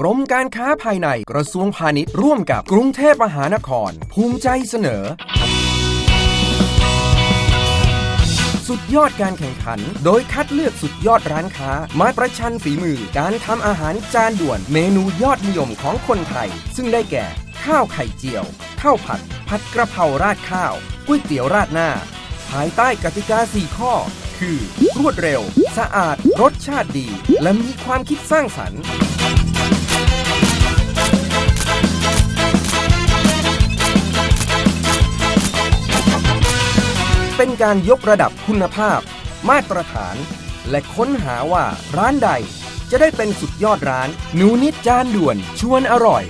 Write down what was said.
กรมการค้าภายในกระทรวงพาณิชย์ร่วมกับกรุงเทพมหานคร ภูมิใจเสนอ สุดยอดการแข่งขัน โดยคัดเลือกสุดยอดร้านค้า มาประชันฝีมือ การทำอาหารจานด่วนเมนูยอดนิยมของคนไทย ซึ่งได้แก่ ข้าวไข่เจียว ข้าวผัด ผัดกระเพราราดข้าวก๋วยเตี๋ยวราดหน้า ภายใต้กติกา 4 ข้อ คือ รวดเร็ว สะอาด รสชาติดี และมีความคิดสร้างสรรค์ เป็นการยกระดับคุณภาพ มาตรฐาน และค้นหาว่าร้านใดจะได้เป็นสุดยอดร้านหนูนิดจานด่วนชวนอร่อย